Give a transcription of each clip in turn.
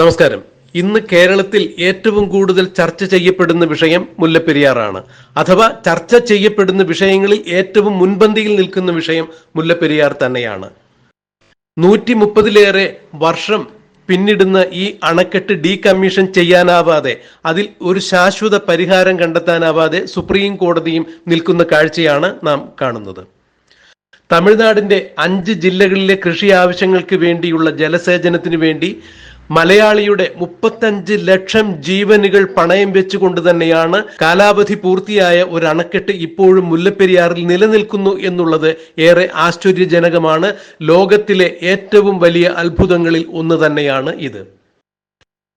നമസ്കാരം. ഇന്ന് കേരളത്തിൽ ഏറ്റവും കൂടുതൽ ചർച്ച ചെയ്യപ്പെടുന്ന വിഷയം മുല്ലപ്പെരിയാറാണ്. അഥവാ ചർച്ച ചെയ്യപ്പെടുന്ന വിഷയങ്ങളിൽ ഏറ്റവും മുൻപന്തിയിൽ നിൽക്കുന്ന വിഷയം മുല്ലപ്പെരിയാർ തന്നെയാണ്. നൂറ്റി മുപ്പതിലേറെ വർഷം പിന്നിടുന്ന ഈ അണക്കെട്ട് ഡീകമ്മീഷൻ ചെയ്യാനാവാതെ അതിൽ ഒരു ശാശ്വത പരിഹാരം കണ്ടെത്താനാവാതെ സുപ്രീം കോടതിയും നിൽക്കുന്ന കാഴ്ചയാണ് നാം കാണുന്നത്. തമിഴ്നാടിന്റെ അഞ്ച് ജില്ലകളിലെ കൃഷി ആവശ്യങ്ങൾക്ക് വേണ്ടിയുള്ള ജലസേചനത്തിന് വേണ്ടി മലയാളിയുടെ മുപ്പത്തഞ്ച് ലക്ഷം ജീവനുകൾ പണയം വെച്ചുകൊണ്ട് തന്നെയാണ് കാലാവധി പൂർത്തിയായ ഒരു അണക്കെട്ട് ഇപ്പോഴും മുല്ലപ്പെരിയാറിൽ നിലനിൽക്കുന്നു എന്നുള്ളത് ഏറെ ആശ്ചര്യജനകമാണ്. ലോകത്തിലെ ഏറ്റവും വലിയ അത്ഭുതങ്ങളിൽ ഒന്ന് തന്നെയാണ് ഇത്.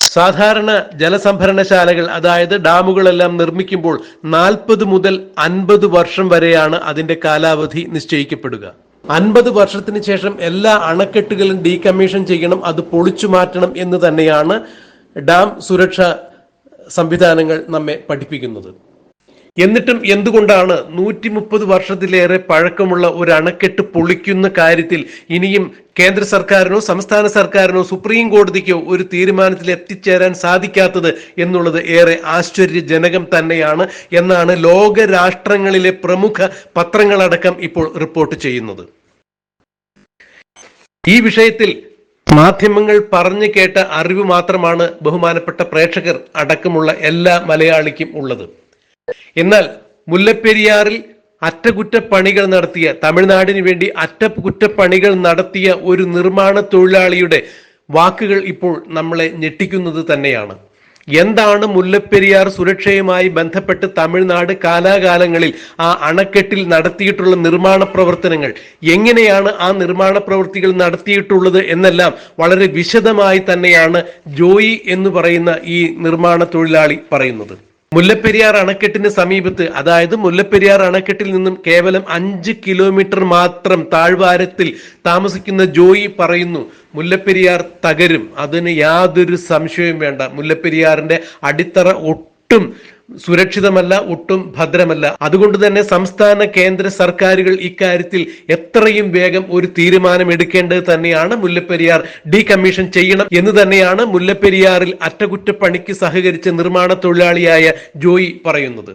സാധാരണ ജലസംഭരണശാലകൾ അതായത് ഡാമുകളെല്ലാം നിർമ്മിക്കുമ്പോൾ നാൽപ്പത് മുതൽ അൻപത് വർഷം വരെയാണ് അതിന്റെ കാലാവധി നിശ്ചയിക്കപ്പെടുക. അൻപത് വർഷത്തിന് ശേഷം എല്ലാ അണക്കെട്ടുകളും ഡീകമ്മീഷൻ ചെയ്യണം അത് പൊളിച്ചു മാറ്റണം എന്ന് തന്നെയാണ് ഡാം സുരക്ഷ സംവിധാനങ്ങൾ നമ്മെ പഠിപ്പിക്കുന്നത്. എന്നിട്ടും എന്തുകൊണ്ടാണ് നൂറ്റി മുപ്പത് വർഷത്തിലേറെ പഴക്കമുള്ള ഒരു അണക്കെട്ട് പൊളിക്കുന്ന കാര്യത്തിൽ ഇനിയും കേന്ദ്ര സർക്കാരിനോ സംസ്ഥാന സർക്കാരിനോ സുപ്രീം കോടതിക്കോ ഒരു തീരുമാനത്തിൽ എത്തിച്ചേരാൻ സാധിക്കാത്തത് എന്നുള്ളത് ഏറെ ആശ്ചര്യജനകം തന്നെയാണ് എന്നാണ് ലോക രാഷ്ട്രങ്ങളിലെ പ്രമുഖ പത്രങ്ങളടക്കം ഇപ്പോൾ റിപ്പോർട്ട് ചെയ്യുന്നത്. ഈ വിഷയത്തിൽ മാധ്യമങ്ങൾ പറഞ്ഞു കേട്ട അറിവ് മാത്രമാണ് ബഹുമാനപ്പെട്ട പ്രേക്ഷകർ അടക്കമുള്ള എല്ലാ മലയാളിക്കും ഉള്ളത്. എന്നാൽ മുല്ലപ്പെരിയാറിൽ അറ്റകുറ്റപ്പണികൾ നടത്തിയ തമിഴ്നാടിന് വേണ്ടി അറ്റകുറ്റപ്പണികൾ നടത്തിയ ഒരു നിർമ്മാണ തൊഴിലാളിയുടെ വാക്കുകൾ ഇപ്പോൾ നമ്മളെ ഞെട്ടിക്കുന്നത് തന്നെയാണ്. എന്താണ് മുല്ലപ്പെരിയാർ സുരക്ഷയുമായി ബന്ധപ്പെട്ട് തമിഴ്നാട് കാലാകാലങ്ങളിൽ ആ അണക്കെട്ടിൽ നടത്തിയിട്ടുള്ള നിർമ്മാണ പ്രവർത്തനങ്ങൾ? എങ്ങനെയാണ് ആ നിർമ്മാണ പ്രവൃത്തികൾ നടത്തിയിട്ടുള്ളത് എന്നെല്ലാം വളരെ വിശദമായി തന്നെയാണ് ജോയി എന്ന് പറയുന്ന ഈ നിർമ്മാണ തൊഴിലാളി പറയുന്നത്. മുല്ലപ്പെരിയാർ അണക്കെട്ടിന് സമീപത്ത് അതായത് മുല്ലപ്പെരിയാർ അണക്കെട്ടിൽ നിന്നും കേവലം അഞ്ച് കിലോമീറ്റർ മാത്രം താഴ്വാരത്തിൽ താമസിക്കുന്ന ജോയി പറയുന്നു മുല്ലപ്പെരിയാർ തകരും. അതിന് യാതൊരു സംശയവും വേണ്ട. മുല്ലപ്പെരിയാറിന്റെ അടിത്തറ ഒട്ടും സുരക്ഷിതമല്ല ഒട്ടും ഭദ്രമല്ല. അതുകൊണ്ട് തന്നെ സംസ്ഥാന കേന്ദ്ര സർക്കാരുകൾ ഇക്കാര്യത്തിൽ എത്രയും വേഗം ഒരു തീരുമാനം എടുക്കേണ്ടത് തന്നെയാണ് മുല്ലപ്പെരിയാർ. ഡീകമ്മീഷൻ ചെയ്യണം എന്ന് തന്നെയാണ് മുല്ലപ്പെരിയാറിൽ അറ്റകുറ്റപ്പണിക്ക് സഹകരിച്ച നിർമ്മാണ തൊഴിലാളിയായ ജോയി പറയുന്നത്.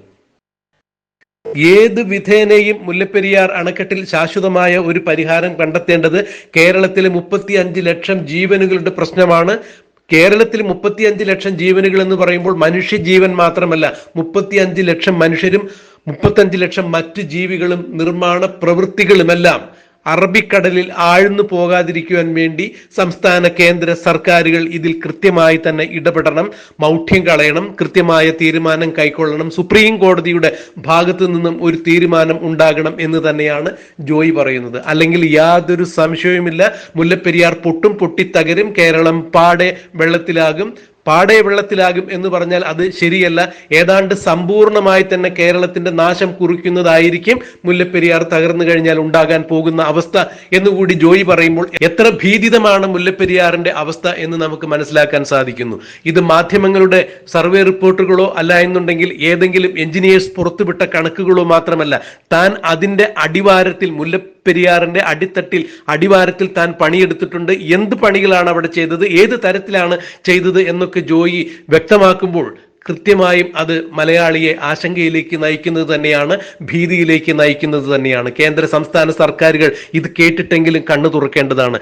ഏത് വിധേനയും മുല്ലപ്പെരിയാർ അണക്കെട്ടിൽ ശാശ്വതമായ ഒരു പരിഹാരം കണ്ടെത്തേണ്ടത് കേരളത്തിലെ മുപ്പത്തി അഞ്ച് ലക്ഷം ജീവനുകളുടെ പ്രശ്നമാണ്. കേരളത്തിൽ മുപ്പത്തിയഞ്ച് ലക്ഷം ജീവനുകൾ എന്ന് പറയുമ്പോൾ മനുഷ്യ ജീവൻ മാത്രമല്ല മുപ്പത്തിയഞ്ച് ലക്ഷം മനുഷ്യരും മുപ്പത്തഞ്ച് ലക്ഷം മറ്റ് ജീവികളും നിർമ്മാണ പ്രവൃത്തികളുമെല്ലാം അറബിക്കടലിൽ ആഴ്ന്നു പോകാതിരിക്കുവാൻ വേണ്ടി സംസ്ഥാന കേന്ദ്ര സർക്കാരുകൾ ഇതിൽ കൃത്യമായി തന്നെ ഇടപെടണം മൗഢ്യം കളയണം കൃത്യമായ തീരുമാനം കൈക്കൊള്ളണം. സുപ്രീം കോടതിയുടെ ഭാഗത്തു നിന്നും ഒരു തീരുമാനം ഉണ്ടാകണം എന്ന് തന്നെയാണ് ജോയി പറയുന്നത്. അല്ലെങ്കിൽ യാതൊരു സംശയവുമില്ല. മുല്ലപ്പെരിയാർ പൊട്ടും പൊട്ടിത്തകരും. കേരളം പാടെ വെള്ളത്തിലാകും. പാടെ വെള്ളത്തിലാകും എന്ന് പറഞ്ഞാൽ അത് ശരിയല്ല. ഏതാണ്ട് സമ്പൂർണമായി തന്നെ കേരളത്തിന്റെ നാശം കുറിക്കുന്നതായിരിക്കും മുല്ലപ്പെരിയാർ തകർന്നു കഴിഞ്ഞാൽ ഉണ്ടാകാൻ പോകുന്ന അവസ്ഥ എന്നുകൂടി ജോയി പറയുമ്പോൾ എത്ര ഭീതിതമാണ് മുല്ലപ്പെരിയാറിന്റെ അവസ്ഥ എന്ന് നമുക്ക് മനസ്സിലാക്കാൻ സാധിക്കുന്നു. ഇത് മാധ്യമങ്ങളുടെ സർവേ റിപ്പോർട്ടുകളോ അല്ല എന്നുണ്ടെങ്കിൽ ഏതെങ്കിലും എഞ്ചിനീയേഴ്സ് പുറത്തുവിട്ട കണക്കുകളോ മാത്രമല്ല താൻ അതിന്റെ അടിവാരത്തിൽ മുല്ലപ്പെരിയാറിന്റെ അടിത്തട്ടിൽ അടിവാരത്തിൽ താൻ പണിയെടുത്തിട്ടുണ്ട്. എന്ത് പണികളാണ് അവിടെ ചെയ്തത്? ഏത് തരത്തിലാണ് ചെയ്തത് എന്നൊക്കെ ജോയി വ്യക്തമാക്കുമ്പോൾ കൃത്യമായും അത് മലയാളിയെ ആശങ്കയിലേക്ക് നയിക്കുന്നത് തന്നെയാണ് ഭീതിയിലേക്ക് നയിക്കുന്നത് തന്നെയാണ്. കേന്ദ്ര സംസ്ഥാന സർക്കാരുകൾ ഇത് കേട്ടിട്ടെങ്കിലും കണ്ണു തുറക്കേണ്ടതാണ്.